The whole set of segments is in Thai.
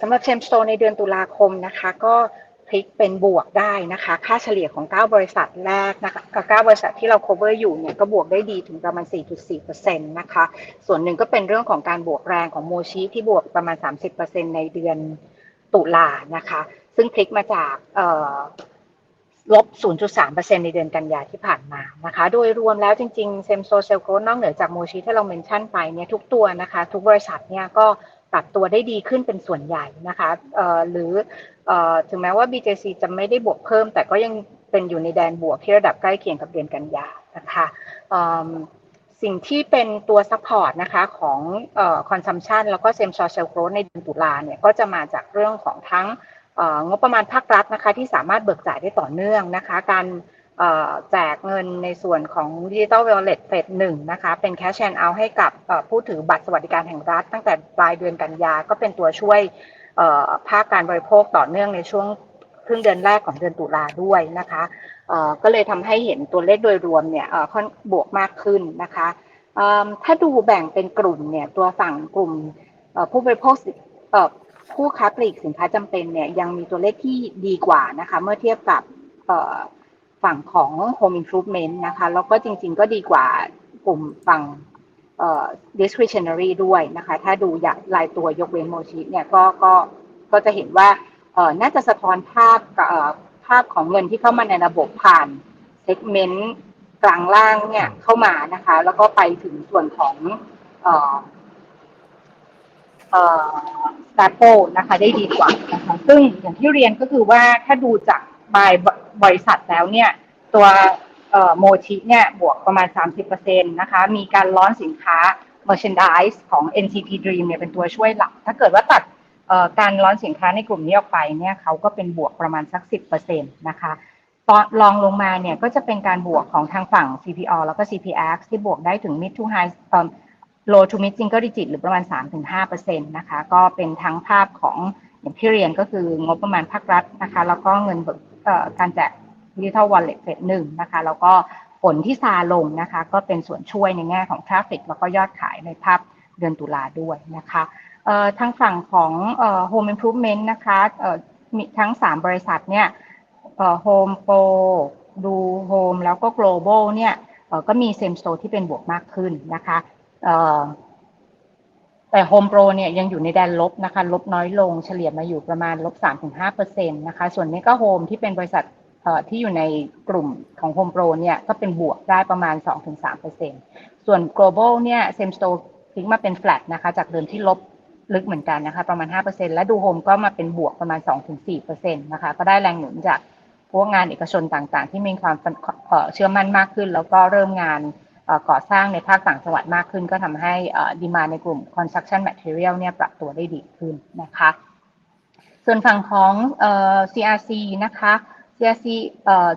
สำหรับเชมสโตในเดือนตุลาคมนะคะ ก็พลิกเป็นบวกได้นะคะ ค่าเฉลี่ยของ 9 บริษัทแรกนะคะกับ9บริษัทที่เรา cover อยู่เนี่ยก็บวกได้ดีถึงประมาณ 4.4%นะคะ ส่วนหนึ่งก็เป็นเรื่องของการบวกแรงของโมชิที่บวกประมาณ 30%ในเดือนตุลานะคะ ซึ่งพลิกมาจากเอ่อลบ 0.3%ในเดือนกันยาที่ผ่านมานะคะ โดยรวมแล้วจริงๆ เซมโซเซลโกนอกเหนือจากโมชิที่เราเมนชั่นไปเนี่ยทุกตัวนะคะ ทุกบริษัทเนี่ยก็ ปรับตัวได้ดีขึ้นเป็นส่วนใหญ่นะคะหรืออถึงแม้ว่า BJC จะไม่ได้บวกเพิ่ม แต่ก็ยังเป็นอยู่ในแดนบวกที่ระดับใกล้เคียงกับเดือนกันยานะคะสิ่งที่เป็นตัวซัพพอร์ตนะคะของคอนซัมชันแล้วก็เซมซอเซลโกในเดือนตุลาเนี่ยก็จะมาจากเรื่องของทั้งงบประมาณภาครัฐนะคะที่สามารถเบิกจ่ายได้ต่อเนื่องนะคะ การ แจกเงินในส่วนของ Digital Wallet เฟสหนึ่งนะคะ เป็น Cash Hand Out ให้กับผู้ถือบัตรสวัสดิการแห่งรัฐ ตั้งแต่ปลายเดือนกันยา ก็เป็นตัวช่วยภาคการบริโภคต่อเนื่องในช่วงครึ่งเดือนแรกของเดือนตุลาด้วยนะคะก็เลยทำให้เห็นตัวเลขโดยรวมเนี่ยค่อนบวกมากขึ้นนะคะถ้าดูแบ่งเป็นกลุ่มเนี่ยตัวฝั่งกลุ่มผู้บริโภคผู้ค้าปลีกสินค้าจำเป็นเนี่ยยังมีตัวเลขที่ดีกว่านะคะเมื่อเทียบกับ ฝั่งของ Home Improvement นะคะ แล้วก็จริงๆก็ดีกว่ากลุ่มฝั่งเอ่อ discretionary ด้วยนะคะ ถ้าดูอย่างรายตัวยกเว้นโมชิเนี่ยก็ก็ก็จะเห็นว่าเอ่อน่าจะสะท้อนภาพกับเอ่อภาพของเงินที่เข้ามาในระบบผ่าน segment กลางล่างเนี่ยเข้ามานะคะ แล้วก็ไปถึงส่วนของเอ่อเอ่อ staple นะคะได้ดีกว่านะคะ ซึ่งอย่างที่เรียนก็คือว่าถ้าดูจาก บายบริษัทแล้วเนี่ยตัวโมชิเนี่ยบวกประมาณ 30%นะคะ มีการล้อนสินค้า merchandise ของ NCT Dream เนี่ยเป็นตัวช่วยหลัก ถ้าเกิดว่าตัดการล้อนสินค้าในกลุ่มนี้ออกไปเนี่ยเขาก็เป็นบวกประมาณสัก 10%นะคะตอนลองลงมาเนี่ยก็จะเป็นการบวกของทางฝั่ง CPO แล้วก็ CPX ที่บวกได้ถึง mid to high เอ่อ low to mid single digit หรือประมาณ 3-5%นะคะ ก็เป็นทั้งภาพของอย่างที่เรียนก็คืองบประมาณภาครัฐนะคะ แล้วก็เงินเบิก การแจก digital wallet เฟสหนึ่งนะคะแล้วก็ผลที่ซาลงนะคะก็เป็นส่วนช่วยในแง่ของทราฟฟิกแล้วก็ยอดขายในภาพเดือนตุลาด้วยนะคะทางฝั่งของเอ่อ home improvement นะคะมีทั้ง 3 บริษัทเนี่ยเอ่อ home pro ดู home แล้วก็ global เนี่ยก็มี same store ที่เป็นบวกมากขึ้นนะคะ แต่ Home Pro เนี่ยยังอยู่ในแดนลบนะคะลบน้อยลงเฉลี่ยมาอยู่ประมาณลบ3-5%นะคะส่วน Mega Home ที่เป็นบริษัทที่อยู่ในกลุ่มของ Home Pro เนี่ยก็เป็นบวกได้ประมาณ 2-3%ส่วน Global เนี่ย Same Store ทิ้งมาเป็น flat นะคะจากเดิมที่ลบลึกเหมือนกันนะคะประมาณ 5%และดู Home ก็มาเป็นบวกประมาณ 2-4%นะคะก็ได้แรงหนุนจากพวกงานเอกชนต่างๆ ที่มีความเชื่อมั่นมากขึ้น แล้วก็เริ่มงาน ก่อสร้างในภาคต่างจังหวัดมากขึ้น ก็ทำให้ดีมาในกลุ่ม construction material เนี่ยปรับตัวได้ดีขึ้นนะคะ ส่วนฝั่งของออ CRC นะคะ CRC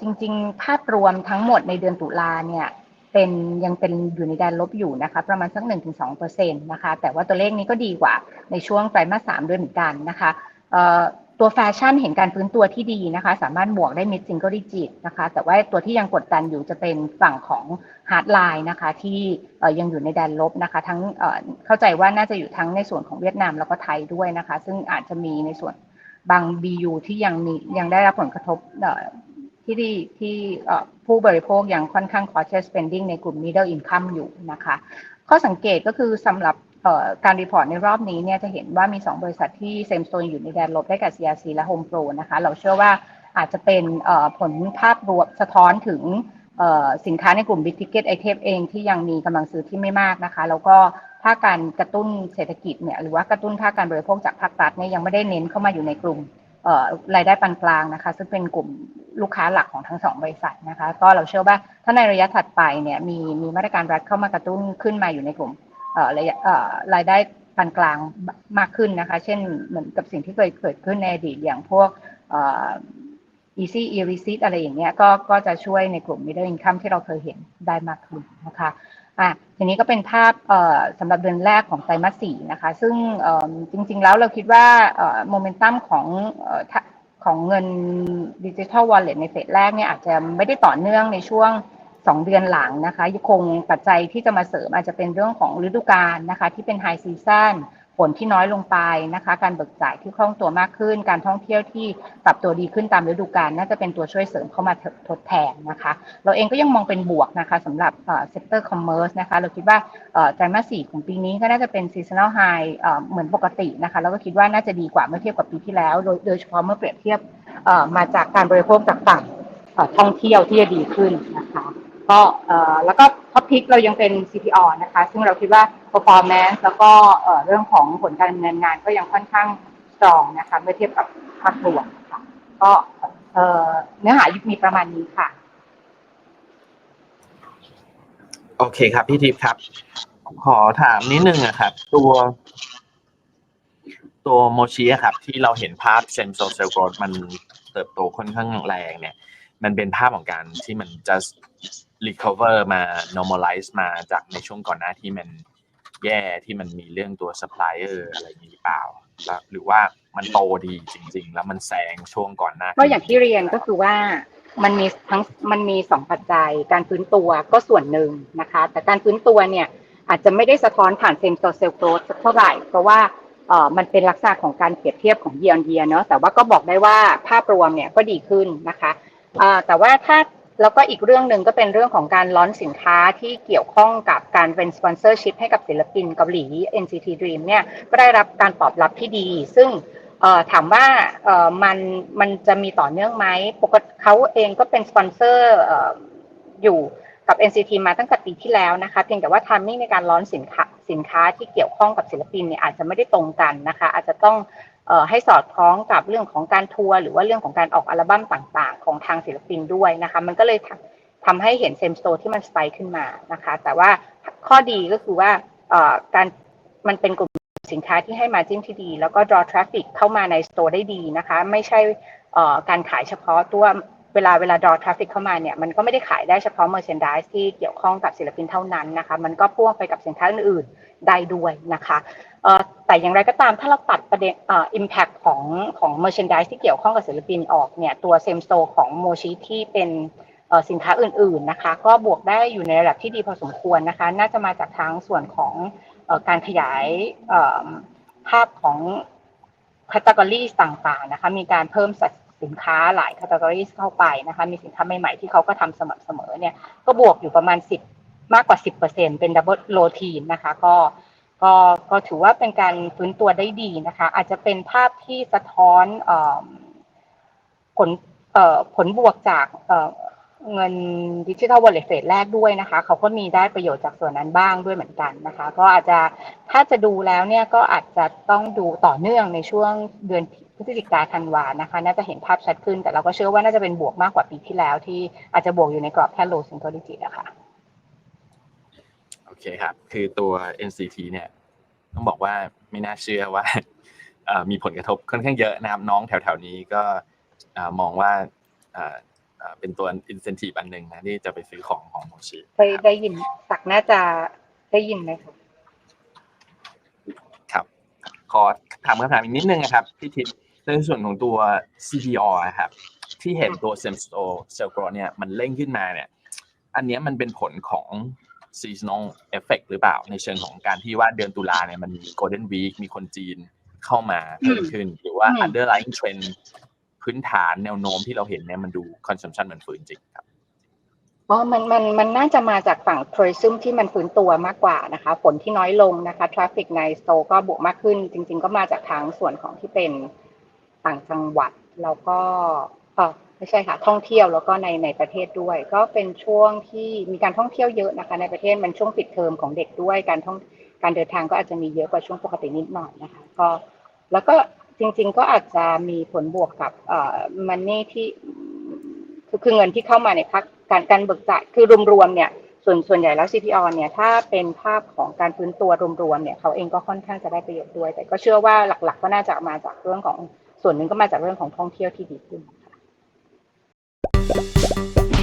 จริงๆ ภาพรวมทั้งหมดในเดือนตุลาเนี่ยเป็นยังเป็นอยู่ในแดนลบอยู่นะคะประมาณสัก 1-2%นะคะแต่ว่าตัวเลขนี้ก็ดีกว่าในช่วงไตรมาส3ด้วยเหมือนกันนะคะ ตัวแฟชั่นเห็นการฟื้นตัวที่ดีนะคะ สามารถบวกได้ mid single digit นะคะ แต่ว่าตัวที่ยังกดดันอยู่จะเป็นฝั่งของ hard line นะคะ ที่ยังอยู่ในแดนลบนะคะ ทั้งเข้าใจว่าน่าจะอยู่ทั้งในส่วนของเวียดนามแล้วก็ไทยด้วยนะคะ ซึ่งอาจจะมีในส่วนบาง BU ที่ยังมียังได้รับผลกระทบที่ที่ที่ผู้บริโภคยังค่อนข้าง cautious spending ในกลุ่ม middle income อยู่นะคะ ข้อสังเกตก็คือสำหรับ การรีพอร์ตในรอบนี้เนี่ยจะเห็นว่ามี 2 บริษัทที่เซมโซนอยู่ในแดนลบได้กับ CRC และ Home Pro นะคะ เราเชื่อว่าอาจจะเป็นผลภาพรวมสะท้อนถึงสินค้าในกลุ่ม Big Ticket Item เองที่ยังมีกำลังซื้อที่ไม่มากนะคะ แล้วก็ภาคการกระตุ้นเศรษฐกิจเนี่ยหรือว่ากระตุ้นภาคการบริโภคจากภาครัฐเนี่ยยังไม่ได้เน้นเข้ามาอยู่ในกลุ่มรายได้ปานกลางนะคะ ซึ่งเป็นกลุ่มลูกค้าหลักของทั้งสองบริษัทนะคะ ก็เราเชื่อว่าถ้าในระยะถัดไปเนี่ยมีมีมาตรการรัฐเข้ามากระตุ้นขึ้นมาอยู่ในกลุ่ม ระยะรายได้ปานกลางมากขึ้นนะคะ เช่นเหมือนกับสิ่งที่เคยเกิดขึ้นในอดีตอย่างพวก easy e receipt อะไรอย่างเงี้ยก็ก็จะช่วยในกลุ่ม middle income ที่เราเคยเห็นได้มากขึ้นนะคะอะทีนี้ก็เป็นภาพสำหรับเดือนแรกของไตรมาสสี่นะคะ ซึ่งจริง ๆ แล้วเราคิดว่าโมเมนตัมของอของเงินดิจิทัลวอลเล็ตในเฟสแรกเนี่ยอาจจะไม่ได้ต่อเนื่องในช่วง 2เดือนหลังนะคะยังคงปัจจัยที่จะมาเสริมอาจจะเป็นเรื่องของฤดูกาลนะคะที่เป็นไฮซีซันผลที่น้อยลงไปนะคะ การเบิกจ่ายที่คล่องตัวมากขึ้น การท่องเที่ยวที่ปรับตัวดีขึ้นตามฤดูกาลน่าจะเป็นตัวช่วยเสริมเข้ามาทดแทนนะคะ เราเองก็ยังมองเป็นบวกนะคะสำหรับเซกเตอร์คอมเมอร์สนะคะเราคิดว่าไตรมาสสี่ของปีนี้ก็น่าจะเป็นซีซัน a ลไฮเหมือนปกตินะคะแล้วก็คิดว่าน่าจะดีกว่าเมื่อเทียบกับปีที่แล้วโดยโดยเฉพาะเมื่อเปรียบเทียบมาจากการบริโภคจากฝั่งท่องเที่ยวที่จะดีขึ้นนะคะ ก็แล้วก็ท็อปพิกเรายังเป็น CPO นะคะ ซึ่งเราคิดว่า performance แล้วก็เรื่องของผลการดำเนินงานก็ยังค่อนข้าง strong นะคะเมื่อเทียบกับภาพรวมค่ะก็เนื้อหายุบมีประมาณนี้ค่ะ โอเคครับ พี่ทิพย์ครับ ขอถามนิดนึงอะครับ ตัว ตัวโมชิอะครับ ที่เราเห็นภาพเซมโซเซลโกรดมันเติบโตค่อนข้างแรงเนี่ย มันเป็นภาพของการที่มัน just recover มา normalize มาจากในช่วงก่อนหน้าที่มันแย่ที่มันมีเรื่องตัว supplier อะไรอย่างนี้หรือเปล่าแล้วหรือว่ามันโตดีจริง ๆ แล้วมันแซงช่วงก่อนหน้าก็อย่างที่เรียนก็คือว่ามันมีทั้งมันมีสองปัจจัย การฟื้นตัวก็ส่วนหนึ่งนะคะ แต่การฟื้นตัวเนี่ยอาจจะไม่ได้สะท้อนผ่านเซมโซเซลโกรสักเท่าไหร่ เพราะว่าเออมันเป็นลักษณะของการเปรียบเทียบของเยียร์เยียเนาะแต่ว่าก็บอกได้ว่าภาพรวมเนี่ยก็ดีขึ้นนะคะเอ่อแต่ว่าถ้า แล้วก็อีกเรื่องหนึ่งก็เป็นเรื่องของการล้อนสินค้าที่เกี่ยวข้องกับการเป็นสปอนเซอร์ชิพให้กับศิลปินเกาหลี NCT Dream เนี่ยก็ได้รับการตอบรับที่ดี ซึ่งถามว่ามันมันจะมีต่อเนื่องไหมปกติเขาเองก็เป็นสปอนเซอร์อยู่กับ NCT มาตั้งแต่ปีที่แล้วนะคะเพียงแต่ว่าทามมิ่งในการร้อนสินค้าสินค้าที่เกี่ยวข้องกับศิลปินเนี่ยอาจจะไม่ได้ตรงกันนะคะ อาจจะต้อง ให้สอดคล้องกับเรื่องของการทัวร์หรือว่าเรื่องของการออกอัลบั้มต่างๆ ของทางศิลปินด้วยนะคะมันก็เลยทำให้เห็นเซมสโตที่มันสไปขึ้นมานะคะ แต่ว่าข้อดีก็คือว่าเอ่อการมันเป็นกลุ่มสินค้าที่ให้มาจิ้นที่ดี แล้วก็ draw traffic เข้ามาในสโตร์ได้ดีนะคะ ไม่ใช่เอ่อการขายเฉพาะตัว เวลาเวลา draw traffic เข้ามาเนี่ยมันก็ไม่ได้ขายได้เฉพาะ merchandise ที่เกี่ยวข้องกับศิลปินเท่านั้นนะคะมันก็พ่วงไปกับสินค้าอื่นๆได้ด้วยนะคะแต่อย่างไรก็ตามถ้าเราตัดประเด็นอ่อ impact ของของ merchandise ที่เกี่ยวข้องกับศิลปินออกเนี่ยตัว same store ของโมชิที่เป็นสินค้าอื่นๆนะคะ ก็บวกได้อยู่ในระดับที่ดีพอสมควรนะคะ น่าจะมาจากทางส่วนของการขยายภาพของ categories ต่างๆนะคะมีการเพิ่มสัด สินค้าหลาย categories เข้าไปนะคะ มีสินค้าใหม่ๆที่เขาก็ทำสม่ำเสมอเนี่ย ก็บวกอยู่ประมาณ 10 มากกว่า 10%เป็น double low teen นะคะ ก็ก็ก็ถือว่าเป็นการฟื้นตัวได้ดีนะคะ อาจจะเป็นภาพที่สะท้อนออผลออผลบวกจากเอ่อเงินดิจิทัลวอลเล็ตเฟสแรกด้วยนะคะ เขาก็มีได้ประโยชน์จากส่วนนั้นบ้างด้วยเหมือนกันนะคะ ก็อาจจะถ้าจะดูแล้วเนี่ยก็อาจจะต้องดูต่อเนื่องในช่วงเดือน พฤศจิกาธันวานะคะ น่าจะเห็นภาพชัดขึ้น แต่เราก็เชื่อว่าน่าจะเป็นบวกมากกว่าปีที่แล้ว ที่อาจจะบวกอยู่ในกรอบแค่ low single digit อะค่ะโอเคครับ คือตัว NCT เนี่ยต้องบอกว่าไม่น่าเชื่อว่าเอ่อมีผลกระทบค่อนข้างเยอะนะครับน้องแถวๆนี้ก็เอ่อมองว่าเอ่อเอ่อเป็นตัว incentive อันหนึ่งนะที่จะไปซื้อของของโมชิเคยได้ยินสักน่าจะได้ยินไหมคะครับ ขอถามคำถามอีกนิดนึงนะครับพี่ทิพย์ ในส่วนของตัว CPO อะครับที่เห็นตัว s e m s t o c e l l growth เนี่ยมันเร่งขึ้นมาเนี่ยอันเนี้ยมันเป็นผลของ seasonal effect หรือเปล่า ในเชิงของการที่ว่าเดือนตุลาเนี่ยมันมี golden week มีคนจีนเข้ามาเพิ่มขึ้น หรือว่าอืม underlying trend พื้นฐานแนวโน้มที่เราเห็นเนี่ยมันดู consumption มันฟื้นจริงครับอ๋อมันมันมันน่าจะมาจากฝั่ง tourism ที่มันฟื้นตัวมากกว่านะคะ ฝนที่น้อยลงนะคะ traffic ใน store ก็บวกมากขึ้น จริง ๆ ก็มาจากทางส่วนของที่เป็น ต่างจังหวัดแล้วก็เออไม่ใช่ค่ะท่องเที่ยวแล้วก็ในในประเทศด้วย ก็เป็นช่วงที่มีการท่องเที่ยวเยอะนะคะ ในประเทศมันช่วงปิดเทอมของเด็กด้วยการท่องการเดินทางก็อาจจะมีเยอะกว่าช่วงปกตินิดหน่อยนะคะก็แล้วก็จริง ๆ ก็อาจจะมีผลบวกกับเอ่อมันนี่ที่คือคือเงินที่เข้ามาในพักการการเบิกจ่ายคือรวมๆเนี่ยส่วนส่วนใหญ่แล้ว CPO เนี่ยถ้าเป็นภาพของการฟื้นตัวรวมๆเนี่ยเขาเองก็ค่อนข้างจะได้ประโยชน์ด้วย แต่ก็เชื่อว่าหลัก ๆ ก็น่าจะมาจากเรื่องของ ส่วนหนึ่งก็มาจากเรื่องของท่องเที่ยวที่ดีขึ้นค่ะ